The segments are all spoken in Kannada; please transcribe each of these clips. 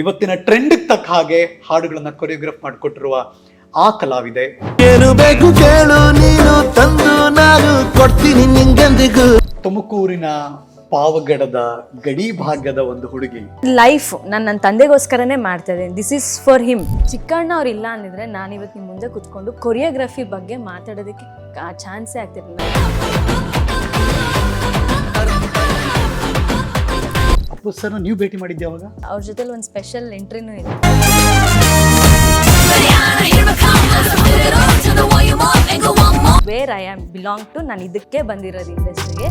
ಇವತ್ತಿನ ಟ್ರೆಂಡ್ ತಕ್ಕ ಹಾಗೆ ಹಾಡುಗಳನ್ನ ಕೊರಿಯೋಗ್ರಾಫ್ ಮಾಡಿಕೊಟ್ಟಿರುವ ಆ ಕಲಾವಿದೆ. ಏನು ಬೇಕು ಕೇಳು ನೀನು ತಂದು ನಾನು ಕೊಡ್ತೀನಿ ನಿಂಗೆಂದಿಗೂ. ತುಮಕೂರಿನ ಪಾವಗಡದ ಗಡಿ ಭಾಗದ ಒಂದು ಹುಡುಗಿ. ಲೈಫ್ ನಾನು ನನ್ನ ತಂದೆಗೋಸ್ಕರನೇ ಮಾಡ್ತಾ ಇದ್ದೀನಿ. This is for him Chikkanna ಅವ್ರು ಇಲ್ಲ ಅಂದಿದ್ರೆ ನಾನು ಇವತ್ತು ನಿಮ್ಮ ಮುಂದೆ ಕುತ್ಕೊಂಡು ಕೊರಿಯೋಗ್ರಫಿ ಬಗ್ಗೆ ಮಾತಾಡೋದಕ್ಕೆ ಚಾನ್ಸೇ ಆಗ್ತಿರಲಿಲ್ಲ. ಅಪ್ಪು ಸರ್ ನೀವು ಭೇಟಿ ಮಾಡಿದ್ದೆ ಅವಾಗ? ಅವ್ರ ಜೊತೆಲಿ ಒಂದು ಸ್ಪೆಷಲ್ ಎಂಟ್ರಿನೂ ಇದೆ. Where I am belong to ನಾನು ಇದಕ್ಕೆ ಬಂದಿರೋದು ಇಂಡಸ್ಟ್ರಿಗೆ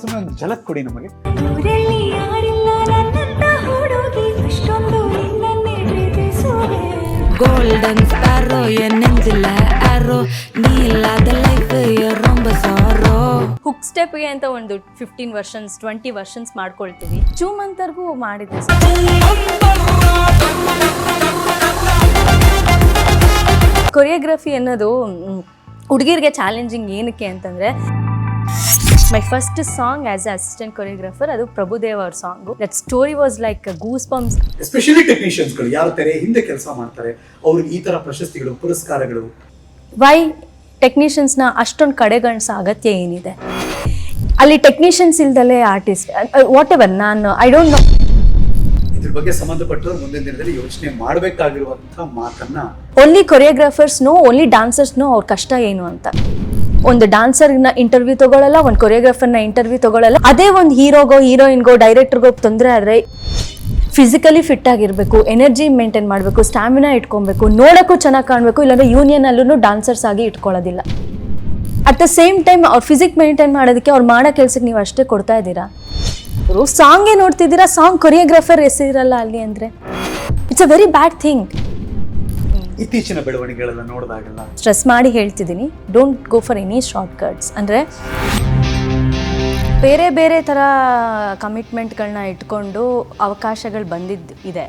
ಸುಮ್ಮನೆ ಝಲಕ್ ಕೊಡಿ ನಮಗೆ. Golden arrow and arrow arrow ನೀ ಇಲ್ಲದ ಲೈಫ್ ಸ್ಟೆಪ್ಗೆ ಅಂತ ಒಂದು ಫಿಫ್ಟೀನ್ ವರ್ಷನ್ಸ್ ಟ್ವೆಂಟಿ ವರ್ಷನ್ಸ್ ಮಾಡ್ಕೊಳ್ತೀವಿ. ಚೂಮಂತರ್ಗೂ ಮಾಡಿದ್ದೆ. ಕೊರಿಯೋಗ್ರಫಿ ಅನ್ನೋದು ಹುಡುಗಿರಿಗೆ ಚಾಲೆಂಜಿಂಗ್ ಏನಕ್ಕೆ ಅಂತಂದ್ರೆ my first song as assistant choreographer ಅದು ಪ್ರಭುದೇವ್ ಅವ್ರ song that story was like goose pumps especially ಟೆಕ್ನಿಷಿಯನ್ಸ್ಗಳು ಯಾರು ತೆರೆ ಹಿಂದೆ ಕೆಲಸ ಮಾಡ್ತಾರೆ ಅವ್ರಿಗೆ ಈ ತರ ಪ್ರಶಸ್ತಿಗಳು ಪುರಸ್ಕಾರಗಳು. ವೈ ನ ಅಷ್ಟೊಂದು ಕಡೆಗಣಿಸೋ ಅಗತ್ಯ ಏನಿದೆ? ಅಲ್ಲಿ ಟೆಕ್ನಿಷಿಯನ್ಸ್ ಇಲ್ದಲೇ ಆರ್ಟಿಸ್ಟ್ ವಾಟ್ ಎವರ್ ನಾನು ಐ ಡೋಂಟ್ ನೋ ಇದ್ರ ಬಗ್ಗೆ ಸಂಬಂಧಪಟ್ಟ ಮುಂದಿನ ದಿನದಲ್ಲಿ ಯೋಚನೆ ಮಾಡಬೇಕಾಗಿರುವಂತ ಮಾತನ್ನ only choreographers no only dancers no ಅವ್ರ ಕಷ್ಟ ಏನು ಅಂತ. ಒಂದು ಡಾನ್ಸರ್ನ ಇಂಟರ್ವ್ಯೂ ತಗೊಳ್ಳಲ್ಲ ಒಂದು ಕೊರಿಯೋಗ್ರಾಫರ್ನ ಇಂಟರ್ವ್ಯೂ ತಗೊಳ್ಳಲ್ಲ ಅದೇ ಒಂದು ಹೀರೋಗೋ ಹೀರೋಯಿನ್ಗೋ ಡೈರೆಕ್ಟರ್ಗೋ ತೊಂದರೆ ಆದರೆ ಫಿಸಿಕಲಿ ಫಿಟ್ ಆಗಿರಬೇಕು ಎನರ್ಜಿ ಮೇಂಟೈನ್ ಮಾಡಬೇಕು ಸ್ಟ್ಯಾಮಿನಾ ಇಟ್ಕೊಬೇಕು ನೋಡೋಕ್ಕೂ ಚೆನ್ನಾಗಿ ಕಾಣಬೇಕು ಇಲ್ಲಾಂದ್ರೆ ಯೂನಿಯನಲ್ಲೂ ಡಾನ್ಸರ್ಸ್ ಆಗಿ ಇಟ್ಕೊಳ್ಳೋದಿಲ್ಲ. ಅಟ್ ದ ಸೇಮ್ ಟೈಮ್ ಅವ್ರ ಫಿಸಿಕ್ ಮೇಂಟೈನ್ ಮಾಡೋದಕ್ಕೆ ಅವ್ರು ಮಾಡೋ ಕೆಲಸಕ್ಕೆ ನೀವು ಅಷ್ಟೇ ಕೊಡ್ತಾ ಇದ್ದೀರಾ? ಅವರು ಸಾಂಗೇ ನೋಡ್ತಿದ್ದೀರಾ? ಸಾಂಗ್ ಕೊರಿಯೋಗ್ರಾಫರ್ ಎಸಿರಲ್ಲ ಅಲ್ಲಿ ಅಂದರೆ. It's a very bad thing ಇತ್ತೀಚಿನ ಬೆಳವಣಿಗೆಗಳೆಲ್ಲ ನೋಡಿದಾಗೆಲ್ಲ. ಸ್ಟ್ರೆಸ್ ಮಾಡಿ ಹೇಳ್ತಿದ್ದೀನಿ. Don't go for any shortcuts ಅಂದರೆ ಬೇರೆ ಬೇರೆ ಥರ ಕಮಿಟ್ಮೆಂಟ್ಗಳನ್ನ ಇಟ್ಕೊಂಡು ಅವಕಾಶಗಳು ಬಂದಿದ್ದು ಇದೆ.